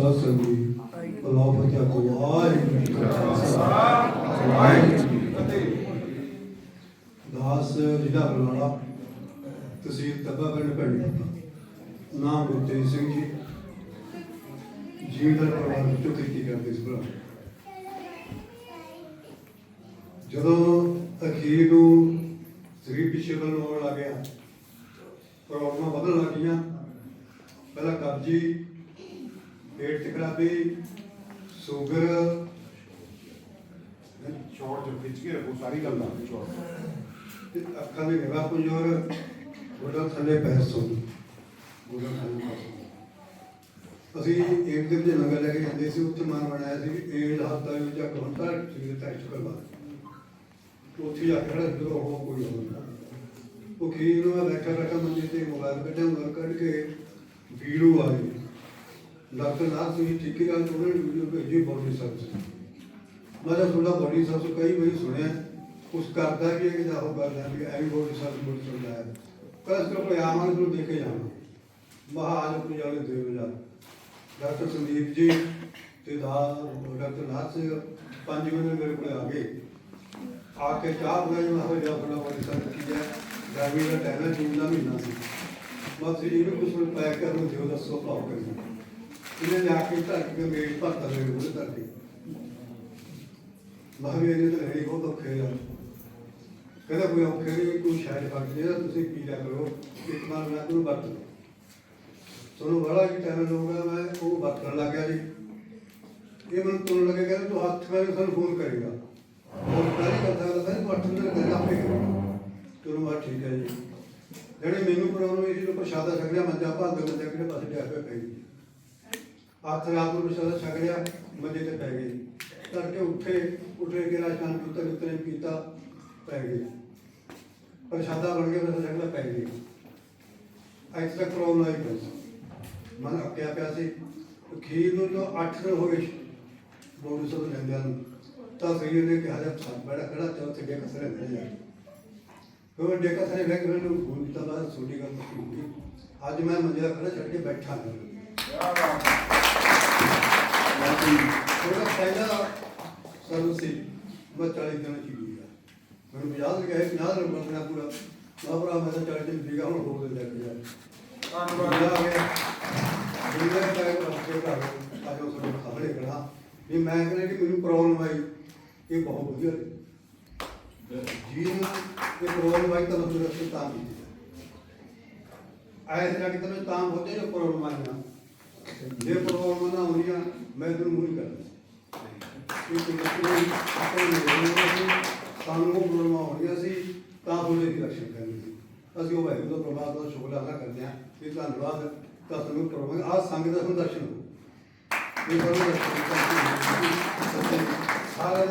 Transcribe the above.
ਸਾਧ ਸੰਗਤ ਜੀ। ਬਲਾਉ ਫਤਿਹ ਕੋ ਵਾਹਿਗੁਰੂ ਜੀ ਕਾ ਖਾਲਸਾ। ਵਾਹਿਗੁਰੂ ਜੀ ਕੀ ਫਤਿਹ ਦਾਸ ਜ਼ਿਲ੍ਹਾ ਬਰਨਾਲਾ ਤਹਿਸੀਲ ਤੱਬਾ ਪਿੰਡ ਪਿੰਡ ਨਾਮ ਗੁਰਤੇਜ ਸਿੰਘ ਜੀ। ਜੀਵਦਰ ਪਰਿਵਾਰ ਵਿੱਚੋਂ ਖੇਤੀ ਕਰਦੇ ਸੀ ਭਰਾ? ਜਦੋਂ ਅਖੀਰ ਨੂੰ ਸਰੀਰ ਪਿੱਛੇ ਵੱਲ ਨੂੰ ਆਉਣ ਲੱਗਿਆ ਪ੍ਰੋਬਲਮਾਂ ਵਧਣ ਲੱਗੀਆਂ ਪਹਿਲਾਂ ਕਬਜੀ ਪੇਟ ਚ ਖਰਾਬੀ, ਸ਼ੂਗਰ ਸ਼ੋਰਟ ਚ ਖਿੱਚ ਕੇ ਰੱਖੋ, ਸਾਰੀ ਗੱਲ ਦਾ ਸ਼ੋਰਟ ਤੇ ਅੱਖਾਂ ਦੀ ਨਿਗਾਹ ਕਮਜ਼ੋਰ, ਗੋਡਾ ਥੱਲੇ ਪੈਰ ਸੁਣ ਗੋਡਾ ਥੱਲੇ ਪੈਰ ਸੁੰਨ। ਅਸੀਂ ਇੱਕ ਦਿਨ ਜੇ ਨਗਰ ਲੈ ਕੇ ਜਾਂਦੇ ਸੀ, ਉੱਥੇ ਮਾਨ ਬਣਾਇਆ ਸੀ ਵੀ ਏਡ ਹੱਥਾਂ ਵਿੱਚ ਜਾ ਘੰਟਾ ਸਰੀਰ ਟੈਸਟ ਕਰਵਾ ਉੱਥੇ ਜਾ ਕੇ ਜਦੋਂ ਉਹ ਕੋਈ ਹੁੰਦਾ ਉਹ ਖੀਰ ਨੂੰ ਬੈਠਾ ਬੈਠਾ ਮੰਜੇ ਤੇ ਮੋਬਾਈਲ ਕੱਢਿਆ, ਮੋਬਾਈਲ ਕੱਢ ਕੇ ਵੀਡੀਓ ਆ ਗਈ ਡਾਕਟਰ ਨਾਥ ਸਿੰਘ ਠੀਕ ਗੱਲ ਤੋਂ ਉਹਨੇ ਵੀਡੀਓ ਭੇਜੀ, ਬੋਡੀ ਮੈਂ ਤਾਂ ਤੁਹਾਡਾ ਬੋਡੀ ਸਰਵਿਸ ਕਈ ਵਾਰੀ ਸੁਣਿਆ ਉਸ ਕਰਦਾ ਵੀ ਹੈ ਕਿ ਜਾ ਕਰਦਾ ਵੀ ਐਵੇਂ ਬੋਡੀ ਸਰਵਿਸ ਬੋਡੀ ਸੁਣਦਾ ਹੈ। ਪਰ ਇਸ ਕੋਲ ਆਵਾਂ ਨੂੰ ਦੇਖ ਕੇ ਜਾਵਾਂ। ਮਹਾਰਾਜ ਪੁਜਾਲੇ ਦੇਵ ਜਾ ਡਾਕਟਰ ਸੰਦੀਪ ਜੀ ਤੇ ਦਾ ਡਾਕਟਰ ਨਾਥ ਸਿੰਘ ਪੰਜ ਵਜੇ ਮੇਰੇ ਕੋਲ ਆ ਗਏ। ਆ ਕੇ ਚਾਹ ਬਣਾਈ, ਮੈਂ ਹੋ ਜਾ ਆਪਣਾ ਬੋਡੀ ਸਰਵਿਸ ਕੀ ਹੈ? ਗਰਮੀ ਦਾ ਟਾਈਮ ਹੈ, ਜੂਨ ਦਾ ਮਹੀਨਾ ਸੀ। ਬਸ ਇਹਨੂੰ ਕੁਝ ਪੈਕ ਕਰ ਦਿਓ ਦੱਸੋ, ਭਾਵ ਕਰੀ ਇਹਨੇ ਜਾ ਕੇ ਧਰ ਕੇ ਮੇਜ਼ ਭਰਤਾ ਮੇਰੇ ਕੋਲ ਧਰ ਕੇ। ਮਹਾਵੀਰ ਜੀ ਤਾਂ ਹੈ ਬਹੁਤ ਔਖੇ ਆ। ਕਹਿੰਦਾ ਕੋਈ ਔਖੇ ਨਹੀਂ, ਕੋਈ ਸ਼ਾਇਦ ਫ਼ਰਕ ਨਹੀਂ ਤੁਸੀਂ ਪੀ ਲਿਆ ਕਰੋ? ਇੱਕ ਵਾਰ ਮੈਂ ਤੁਹਾਨੂੰ ਵਰਤ ਲਓ ਤੁਹਾਨੂੰ ਬੜਾ ਕੀ ਟਾਈਮ ਹੋਗਾ ਮੈਂ ਉਹ ਵਰਤਣ ਲੱਗ ਗਿਆ ਜੀ। ਇਹ ਮੈਨੂੰ ਤੁਰਨ ਲੱਗੇ, ਕਹਿੰਦਾ ਤੂੰ ਹੱਥ ਮੈਂ ਤੁਹਾਨੂੰ ਫੋਨ ਕਰੇਗਾ। ਉਹ ਪਹਿਲੀ ਗੱਲ ਤਾਂ ਤੂੰ ਅੱਠ ਮਿੰਟ ਕਰ ਆਪੇ ਤੁਹਾਨੂੰ ਮੈਂ ਠੀਕ ਹੈ ਜੀ। ਜਿਹੜੇ ਮੈਨੂੰ ਪ੍ਰੋਬਲਮ ਇਹ ਸੀ ਜੋ ਪ੍ਰਸ਼ਾਦਾ ਛਕ ਲਿਆ ਮੰਜਾ ਭਾਗ ਮੰਜਾ ਕਿਹੜੇ ਪਾਸੇ ਜਾ ਕੇ ਪੈ ਹੱਥ ਰਾਤ ਨੂੰ ਪ੍ਰਸ਼ਾਦਾ ਛਕ ਲਿਆ, ਮੰਜੇ ਤੇ ਪੈ ਗਏ ਤੜਕੇ ਉੱਠੇ ਉੱਠੇ ਕੇ ਰਾਸ਼ਨ ਕੀਤਾ ਕਿਤਨੇ ਕੀਤਾ, ਪੈ ਗਈ ਪ੍ਰਸ਼ਾਦਾ ਬਣ ਗਿਆ ਫਿਰ ਛਕਲਾ ਪੈ ਗਈ ਅੱਜ ਤੱਕ ਪ੍ਰੋਬਲਮ ਆਈ ਬਸ ਮਨ ਅੱਕਿਆ ਪਿਆ ਸੀ ਖੀਰ ਨੂੰ ਜੋ 8 ਦਿਨ ਹੋ ਗਏ ਬੋਡੀ ਸਭ ਲੈਂਦਿਆਂ ਨੂੰ। ਤਾਂ ਸਰੀਰ ਨੇ ਕਿਹਾ ਜਾ ਬੜਾ ਖੜਾ ਚੌਥ ਤੇ ਡੇਕ ਸਰੇ ਜਾ। ਫਿਰ ਡੇਕ ਸਰੇ ਬੈਠ ਕੇ ਮੈਨੂੰ ਫੋਨ ਕੀਤਾ ਬਾਅਦ ਛੋਟੀ ਗੱਲ ਮੁੱਕੀ ਅੱਜ ਮੈਂ ਮੰਜੇ ਖੜਾ ਛੱਡ ਕੇ ਬੈਠਾ ਹਾਂ। 50 ਗਏ 50 ਰੁਪਏ ਮੰਗਣਾ ਪੂਰਾ। ਮੈਂ ਭਰਾ ਮੈਂ ਤਾਂ 40 ਦਿਨ ਵੀਗਾ ਹੁਣ ਹੋਰ ਲੱਗ ਗਿਆ ਧੰਨਵਾਦ। ਆ ਗਏ ਵੀਗਾ ਟਾਈਮ ਰਸਤੇ ਕਰ ਆਜੋ ਸਾਨੂੰ ਖਬਰੇ ਕਰਾ ਵੀ ਮੈਂ ਕਹਿੰਦਾ ਕਿ ਮੈਨੂੰ ਪ੍ਰੋਬਲਮ ਆਈ। ਇਹ ਬਹੁਤ ਵਧੀਆ ਜੀ ਨੂੰ ਇਹ ਪ੍ਰੋਬਲਮ ਆਈ ਤਾਂ ਮੈਨੂੰ ਰਸਤੇ ਤਾਂ ਵੀ ਆਇਆ ਜਿਹੜਾ ਕਿ ਤੈਨੂੰ ਤਾਂ ਹੋਤੇ ਜੋ ਪ੍ਰੋਬਲਮ ਆਇਆ ਜੇ ਪ੍ਰੋਬਲਮ ਨਾ ਹੋਣੀ ਮੈਂ ਤੈਨੂੰ ਮੂਲ ਕਰਦਾ ਇਹ ਕਿ ਆਪਣੇ ਸਾਨੂੰ ਉਹ ਪ੍ਰੋਬਲਮ ਹੋਣੀਆਂ ਸੀ, ਤਾਂ ਉਹਦੇ ਦੀ ਰਕਸ਼ਾ ਕਰਨੀ ਸੀ। ਅਸੀਂ ਉਹ ਵਾਹਿਗੁਰੂ ਦਾ ਪ੍ਰਭਾਤ ਦਾ ਸ਼ੁਕਰ ਅਦਾ ਕਰਦੇ ਹਾਂ। ਕਿ ਧੰਨਵਾਦ, ਤਾਂ ਸਾਨੂੰ ਪ੍ਰਭਾਵ ਆ ਸੰਗ ਦਾ ਸਾਨੂੰ ਦਰਸ਼ਨ ਹੋ। ਇਹ ਸਾਨੂੰ ਦਰਸ਼ਨ ਕਰਕੇ ਸਾਰਾ